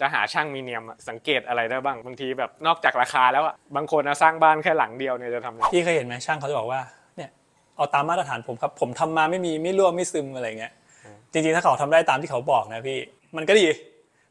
จะหาช่างมีเนียมอะสังเกตอะไรได้บ้างบางทีแบบนอกจากราคาแล้วอะบางคนอะสร้างบ้านแค่หลังเดียวเนี่ยจะทำไงพี่เคยเห็นไหมช่างเขาจะบอกว่าเนี่ยเอาตามมาตรฐานผมครับ ผมทำมาไม่มีไม่รั่วไม่ซึมอะไรเงี้ยจริงๆถ้าเขาทำได้ตามที่เขาบอกนะพี่ มันก็ดี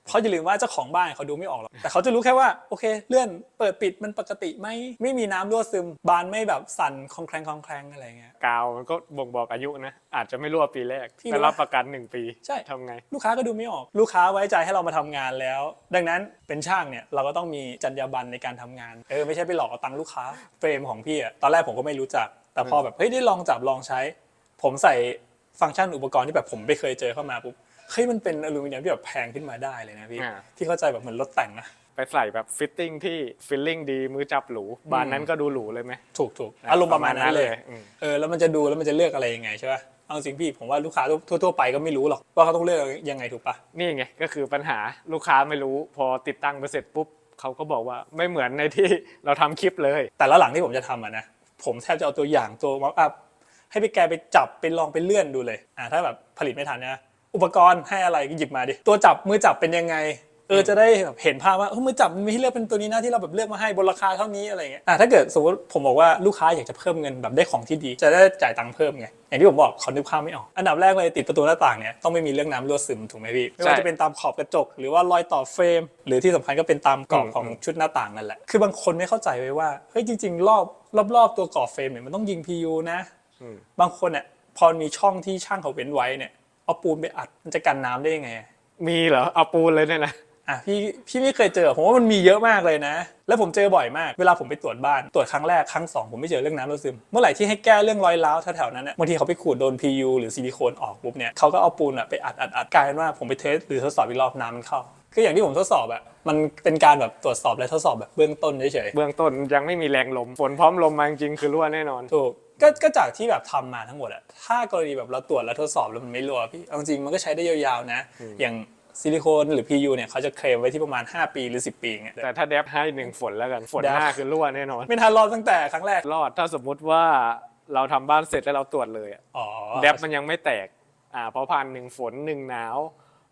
เพราะอย่าลืมว่าเจ้าของบ้านเขาดูไม่ออกหรอกแต่เขาจะรู้แค่ว่าโอเค เลื่อนเปิดปิดมันปกติไหมไม่มีน้ำรั่วซึม บานไม่แบบสั่นคลองแคลงคลองแคลงอะไรเงี้ย กาวมันก็บ่งบอกอายุนะ อาจจะไม่รั่วปีแรกพี่แต่รู้รับประกันหนึ่งปีใช่ ทำไง ลูกค้าก็ดูไม่ออก ลูกค้าไว้ใจให้เรามาทำงานแล้ว ดังนั้นเป็นช่างเนี่ยเราก็ต้องมีจรรยาบรรณในการทำงาน เออไม่ใช่ไปหลอกเอาตังค์ลูกค้า เฟรมของพี่อะตอนแรกผมก็ไม่รู้จัก แต่พอแบบเฮ้ยได้ลองจับลองใช้ ผมใส่ฟังก์ชันอุปกรณ์ที่แบบผมไม่เคยเจอเข้ามาปุ๊บ เฮ้ยมันเป็นอลูมิเนียมที่แบบแพงขึ้นมาได้เลยนะพี่อ่าพี่เข้าใจแบบเหมือนรถแต่งนะไปใส่แบบฟิตติ้งที่ฟิลลิ่งดีมือจับหรูบานนั้นก็ดูหรูเลยไหมถูกถูกอารมณ์ประมาณนั้นเลย อืม เออแล้วมันจะดูแล้วมันจะเลือกอะไรยังไงใช่ป่ะเอาจริงพี่ผมว่าลูกค้าทั่วๆไปก็ไม่รู้หรอกว่าเขาต้องเลือกยังไงถูกปะนี่ไงก็คือปัญหาลูกค้าไม่รู้ พอติดตั้งไปเสร็จปุ๊บเขาก็บอกว่าไม่เหมือนในที่ เราทำคลิปเลย แต่ละหลังที่ผมจะทำอะนะผมแทบจะเอาตัวอย่างตัวม็อกอัพให้ไปแกไปจับไปลองไปเลื่อนดูเลยอ่าถ้าแบบผลิตไม่ทันนะ อุปกรณ์ให้อะไรก็หยิบมาดิ ตัวจับมือจับเป็นยังไง เออจะได้แบบเห็นภาพว่าเออมือจับมันมีให้เลือกเป็นตัวนี้นะที่เราแบบเลือกมาให้บนราคาเท่านี้อะไรเงี้ยอ่าถ้าเกิดสมมติผมบอกว่าลูกค้าอยากจะเพิ่มเงินแบบได้ของที่ดี จะได้จ่ายตังค์เพิ่มไงอย่างที่ผมบอกเขานึกภาพไม่ออก อันดับแรกเลยติดประตูหน้าต่างเนี่ยต้องไม่มีเรื่องน้ำรั่วซึมถูกไหมพี่ไม่ว่าจะเป็นตามขอบกระจก หรือว่ารอยต่อเฟรม หรือที่สำคัญก็เป็นตามกรอบของชุดหน้าต่างนั่นแหละคือบางคนไม่เข้าใจไว้ว่าเฮ้ยจริง ๆ รอบรอบๆตัวกรอบเฟรมเนี่ยมันต้องยิง PU นะอืมบางคนเนี่ยพอมีช่องที่ช่างเขาเว้นไว้เนี่ย เอาปูนไปอัดมันจะกันน้ำได้ยังไง มีเหรอเอาปูนเลยเนี่ยนะอะพี่พี่ไม่เคยเจอผมว่ามันมีเยอะมากเลยนะ แล้วผมเจอบ่อยมาก เวลาผมไปตรวจบ้านตรวจครั้งแรกครั้งสองผมไม่เจอเรื่องน้ำรั่วซึม เมื่อไหร่ที่ให้แก้เรื่องรอยร้าวแถวๆนั้นเนี่ยบางทีเขาไปขูดโดน PU หรือซิลิโคนออกปุ๊บเนี่ยเขาก็เอาปูนอะไปอัดอัดอัดกลายเป็นว่าผมไปเทสหรือทดสอบอีกรอบน้ำมันเข้าคืออย่างที่ผมทดสอบอะมันเป็นการแบบตรวจสอบและทดสอบแบบเบื้องต้นเฉยๆเบื้องต้นยังไม่มีแรงลมฝนพร้อมลมมาจริงๆคือรั่วแน่นอนถูก ก็ก็จากที่แบบทำมาทั้งหมดอะถ้ากรณีแบบเราตรวจแล้วทดสอบแล้วมันไม่รั่วพี่เอาจริงมันก็ใช้ได้ยาวๆนะ อย่างซิลิโคนหรือ PU เนี่ยเขาจะเคลมไว้ที่ประมาณ 5 ปีหรือ 10 ปีอย่างเงี้ยแต่ถ้าเดฟให้หนึ่งฝนแล้วกัน ฝนแดฟหน้าคือรั่วแน่นอน ไม่ทันรอดตั้งแต่ครั้งแรก รอดถ้าสมมุติว่าเราทำบ้านเสร็จแล้วเราตรวจเลยอะอ๋อเดฟมันยังไม่แตกอ่าเพราะผ่านหนึ่งฝนหนึ่งหนาว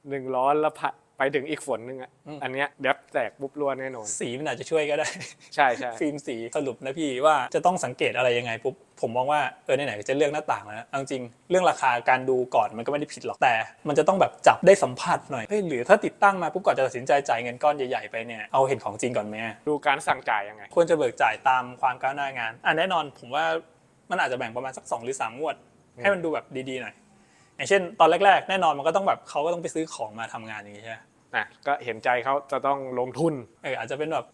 หนึ่งร้อนแล้วผ่า ไปถึงอีกฝนหนึ่งอะอันเนี้ยเดฟแตกปุ๊บรั่วแน่นอน สีมันอาจจะช่วยก็ได้ ใช่ใช่ ฟิล์มสีสรุปนะพี่ว่าจะต้องสังเกตอะไรยังไงปุ๊บผมมองว่าเออไหนๆจะเลือกหน้าต่างแล้วนะเอาจริงเรื่องราคาการดูก่อนมันก็ไม่ได้ผิดหรอกแต่ มันจะต้องแบบจับได้สัมผัสหน่อยเฮ้ยหรือถ้าติดตั้งมาปุ๊บก่อนจะตัดสินใจจ่ายเงินก้อนใหญ่ๆไปเนี่ยเอาเห็นของจริงก่อนไหมดูการสั่งจ่ายยังไง ควรจะเบิกจ่ายตามความก้าวหน้างานอะแน่นอนผมว่ามันอาจจะแบ่งประมาณสัก 2 หรือ 3 งวดให้มันดูแบบดีๆหน่อยอย่างเช่น ตอนแรกๆ แน่นอนมันก็ต้องแบบเขาก็ต้องไปซื้อของมาทำงานอย่างนี้ใช่ไหม นะก็เห็นใจเขาจะต้องลงทุนเอออาจจะเป็นแบบ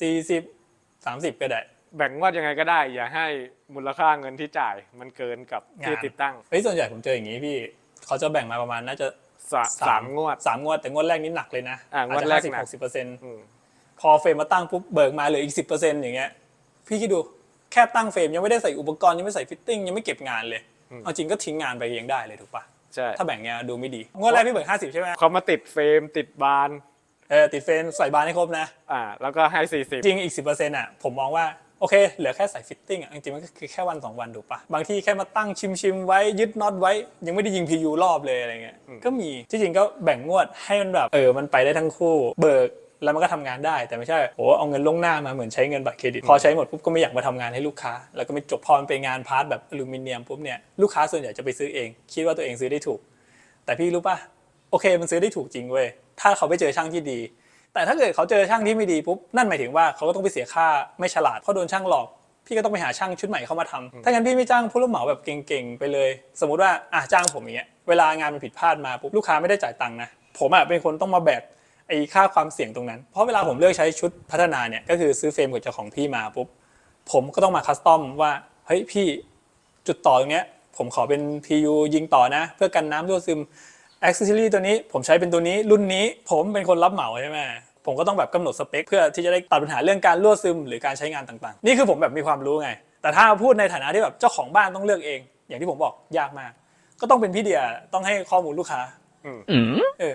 30 40 30 ก็ได้ แบ่งงวดยังไงก็ได้ อย่าให้มูลค่าเงินที่จ่ายมันเกินกับที่งาน ติดตั้งเฮ้ยส่วนใหญ่ผมเจออย่างนี้พี่เขาจะแบ่งมาประมาณน่าจะสาสามงวด สามงวดแต่งวดแรกนี่หนักเลยนะอะงวดแรกสิบหนัหกกสิบเปอร์เซ็นต์อืมพอเฟรมมาตั้งปุ๊บเบิกมาเหลืออีกสิบเปอร์เซ็นต์อย่างเงี้ยพี่คิดดูแค่ตั้งเฟรมยังไม่ได้ใส่อุปกรณ์ยังไม่ใส่ฟิตติ้งยังไม่เก็บงานเลยเอาจริงก็ทิ้งงานไปเองได้เลยถูกปะ ใช่ถ้าแบ่งเงี้ยดูไม่ดีงวดแรกพี่เบิกห้าสิบใช่ไหมเขามาติดเฟรมติดบานเออติดเฟรมใส่บานให้ครบนะ อ่าแล้วก็ให้สี่สิบจริงอีกสิบเปอร์เซ็นต์อะผมมองว่าโอเค เหลือแค่ใส่ฟิตติ้งอะจริงๆมันก็คือแค่วันสองวันถูกปะบางที่แค่มาตั้งชิมชิมๆไว้ยึดน็อตไว้ ยังไม่ได้ยิง PU รอบเลยอะไรเงี้ยก็มีที่จริงก็แบ่งงวดให้มันแบบ เออ มันไปได้ทั้งคู่ เบิก แล้วมันก็ทำงานได้ แต่ไม่ใช่โอ้เอาเงินลวงหน้ามาเหมือนใช้เงินบัตรเครดิตพอใช้หมดปุ๊บก็ไม่อยากมาทำงานให้ลูกค้า แล้วก็ไม่จบพอมันเป็นงานพาร์ทแบบอลูมิเนียมปุ๊บเนี่ยลูกค้าส่วนใหญ่จะไปซื้อเอง คิดว่าตัวเองซื้อได้ถูก แต่พี่รู้ป่ะโอเคมันซื้อได้ถูกจริงเว้ยถ้าเขาไปเจอช่างที่ดี แต่ถ้าเกิดเขาเจอช่างที่ไม่ดีปุ๊บนั่นหมายถึงว่าเขาก็ต้องไปเสียค่าไม่ฉลาดเพราะโดนช่างหลอกพี่ก็ต้องไปหาช่างชุดใหม่เข้ามาทำถ้างั้นพี่ไม่จ้างผู้รับเหมาแบบเก่งๆไปเลย สมมุติว่าอะจ้างผมอย่างเงี้ย เวลางานมันผิดพลาดมาปุ๊บลูกค้าไม่ได้จ่ายตังค์นะ ผมอะเป็นคนต้องมาแบก ไอ้ค่าความเสี่ยงตรงนั้น เพราะเวลาผมเลือกใช้ชุดพัฒนาเนี่ยก็คือซื้อเฟรมกับเจ้าของพี่มาปุ๊บผมก็ต้องมาคัสตอมว่าเฮ้ยพี่จุดต่อตรงเนี้ยผมขอเป็น PU ยิงต่อนะ เพื่อกันน้ำรั่วซึม a c c e s s o r y ตัวนี้ผมใช้เป็นตัวนี้รุ่นนี้ผมเป็นคนรับเหมาใช่ไหมผมก็ต้องแบบกำหนดสเปค เพื่อที่จะได้ตัดปัญหาเรื่องการรั่วซึมหรือการใช้งานต่างๆ นี่คือผมแบบมีความรู้ไง แต่ถ้าพูดในฐานะที่แบบเจ้าของบ้านต้องเลือกเอง อย่างที่ผมบอกยากมาก ก็ต้องเป็นพี่เดียต้องให้ข้อมูลลูกค้า อืมเออ